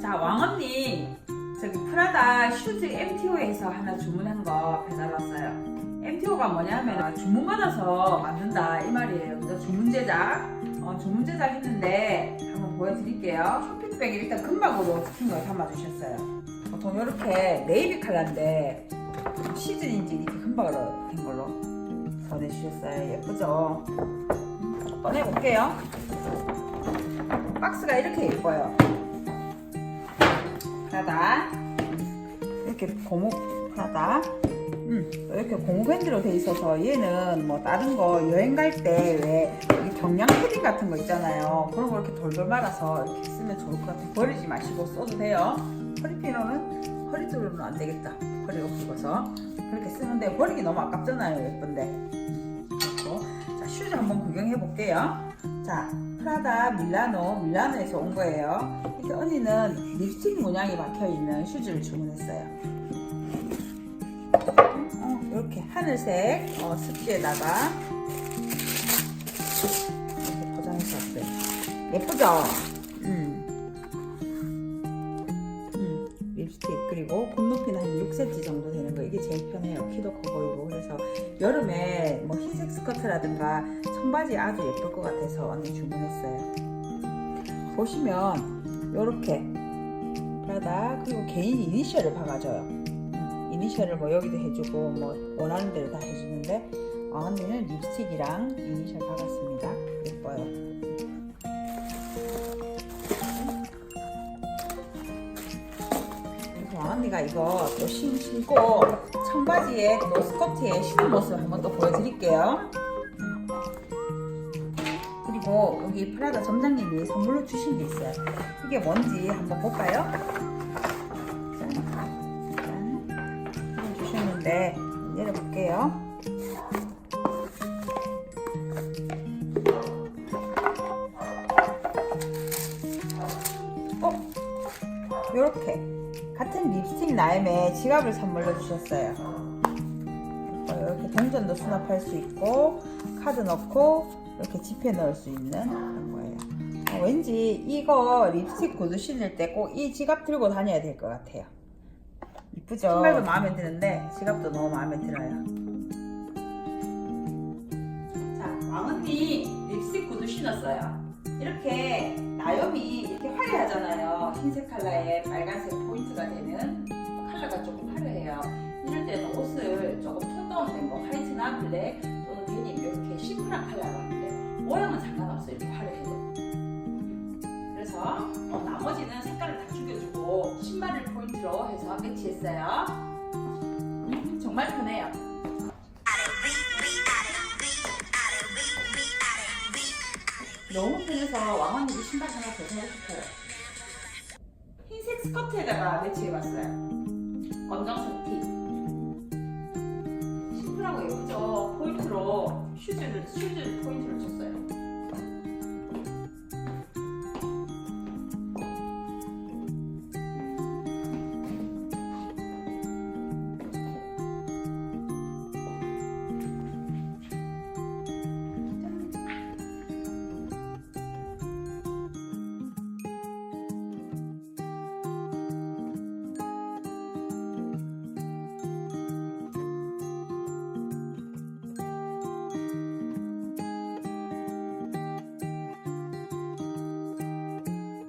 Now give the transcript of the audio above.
자, 왕언니. 저기 프라다 슈즈 MTO에서 하나 주문한 거 배달 왔어요. MTO가 뭐냐면 주문받아서 만든다 이 말이에요. 그래서 주문 제작, 어, 주문 제작 했는데 한번 보여드릴게요. 쇼핑백에 일단 금방으로 찍힌 걸 담아주셨어요. 보통 이렇게 네이비 컬러인데 시즌인지 이렇게 금방으로 된 걸로 보내주셨어요. 예쁘죠? 꺼내볼게요. 박스가 이렇게 예뻐요. 프라다 이렇게 고무 프라다. 음, 이렇게 고무 밴드로 돼 있어서 얘는 뭐 다른 거 여행 갈 때 왜 경량 패딩 같은 거 있잖아요. 그런 거 이렇게 돌돌 말아서 이렇게 쓰면 좋을 것 같아요. 버리지 마시고 써도 돼요. 허리피로는 허리 쪽으로는 안 되겠다. 허리가 굵어서 그렇게 돼요 버리기 너무 아깝잖아요. 예쁜데. 자 슈즈 한번 구경해 볼게요. 자 프라다 밀라노 밀라노에서 온 거예요. 이렇게 언니는 립스틱 문양이 박혀 있는 슈즈를 주문했어요. 어, 이렇게 하늘색 어, 습지에다가 이렇게 포장해서 왔어요. 예쁘죠? 립스틱 그리고 굽높이는 한 6cm 정도 되는 거. 이게 제일 편해요. 키도 커 보이고. 그래서 여름에 뭐 흰색 스커트라든가 청바지 아주 예쁠 것 같아서 언니 주문했어요. 보시면 요렇게 프라다 그리고 개인 이니셜을 박아줘요. 음, 이니셜을 뭐 여기도 해주고 뭐 원하는 대로 다 해주는데 아, 언니는 립스틱이랑 이니셜 박았습니다. 예뻐요 언니가 이거 또 신, 신고 청바지에 또 스커트에 신은 모습 한번 또 보여드릴게요 그리고 여기 프라다 점장님이 선물로 주신 게 있어요. 이게 뭔지 한번 볼까요? 짠, 짠. 주셨는데 내려볼게요. 어? 요렇게 나임에 지갑을 선물로 주셨어요. 어, 이렇게 동전도 수납할 수 있고 카드 넣고 이렇게 지폐 넣을 수 있는 그런 거예요. 어, 왠지 이거 립스틱 구두 신을 때 꼭 이 지갑 들고 다녀야 될 것 같아요. 이쁘죠? 신발도 마음에 드는데 지갑도 너무 마음에 들어요. 자, 왕언니 립스틱 구두 신었어요. 이렇게 나염이 이렇게 화려하잖아요. 흰색 컬러에 빨간색 포인트가 되는 컬러가 조금 화려해요. 이럴 때는 옷을 조금 톤 다운된 거 화이트나 블랙 또는 데님 이렇게 심플한 컬러가 있는데 모양은 상관없어요. 이렇게 화려해도. 그래서 어, 나머지는 색깔을 다 죽여주고 신발을 포인트로 해서 매치했어요. 음, 정말 편해요. 너무 편해서 왕언니도 신발 하나 더 사고 싶어요. 흰색 스커트에다가 매치해봤어요. 검정색 티. 심플하고 예쁘죠? 포인트로 슈즈를 슈즈 포인트를 줬어요.